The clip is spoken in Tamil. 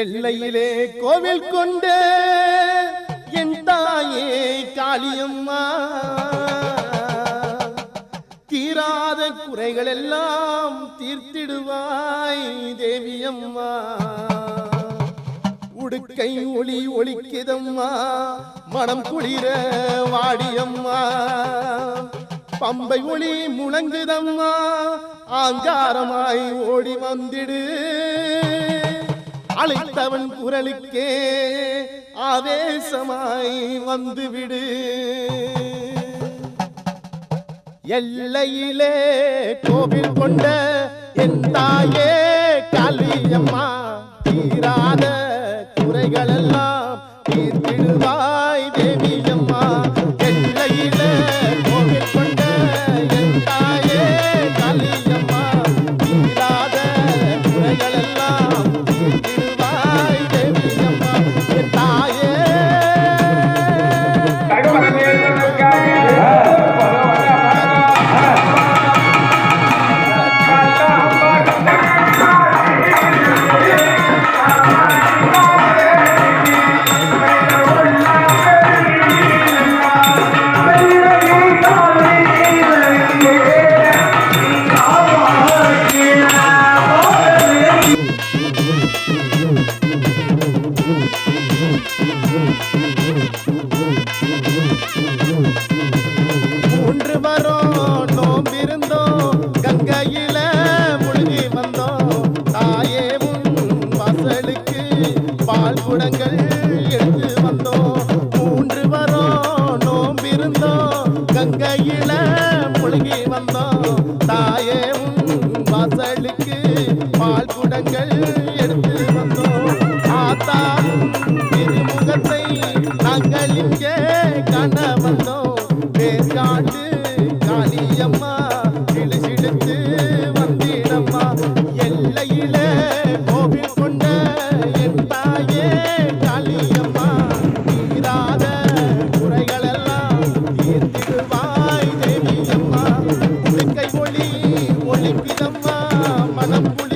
எல்லையிலே கோவில் கொண்ட என் தாயே காளியம்மா. தீராத குறைகள் எல்லாம் தீர்த்திடுவாய் தேவியம்மா. உடுக்கை ஒளி ஒளிக்குதம்மா மனம் குளிர வாடியம்மா. பம்பை ஒளி முழங்குதம்மா ஆங்காரமாய் ஓடி வந்திடு. அழைத்தவன் குரலுக்கே ஆவேசமாய் வந்துவிடு. எல்லையிலே கோவில் கொண்ட என் தாயே காளியம்மா தீராத குறைகளெல்லாம் தீர்த்திடு. மூன்று வரோம் நோம்பிருந்தோம் கங்கையில முழுகி வந்தோம். தாயே உன் வாசலுக்கு பால் குடங்கள் எடுத்து வந்தோம். மூன்று வரோம் நோம்பிருந்தோம் கங்கையில முழுகி வந்தோம். தாயே உன் வாசலுக்கு பால் குடங்கள் எடுத்து வந்தோம். ஆத்தாலும் திருமுகத்தை நாங்கள் இங்கே வந்தோம் வேர்காட்டு காளியம்மா இழுசிடுத்து வந்திடம்மா எல்லையில கோவில் கொண்ட என் தாயே காளியம்மா தீராத குறைகளெல்லாம் தீர்த்திடுவாய் தேவியம்மா. ஒளி ஒளிப்பிதம்மா மனம் குளிர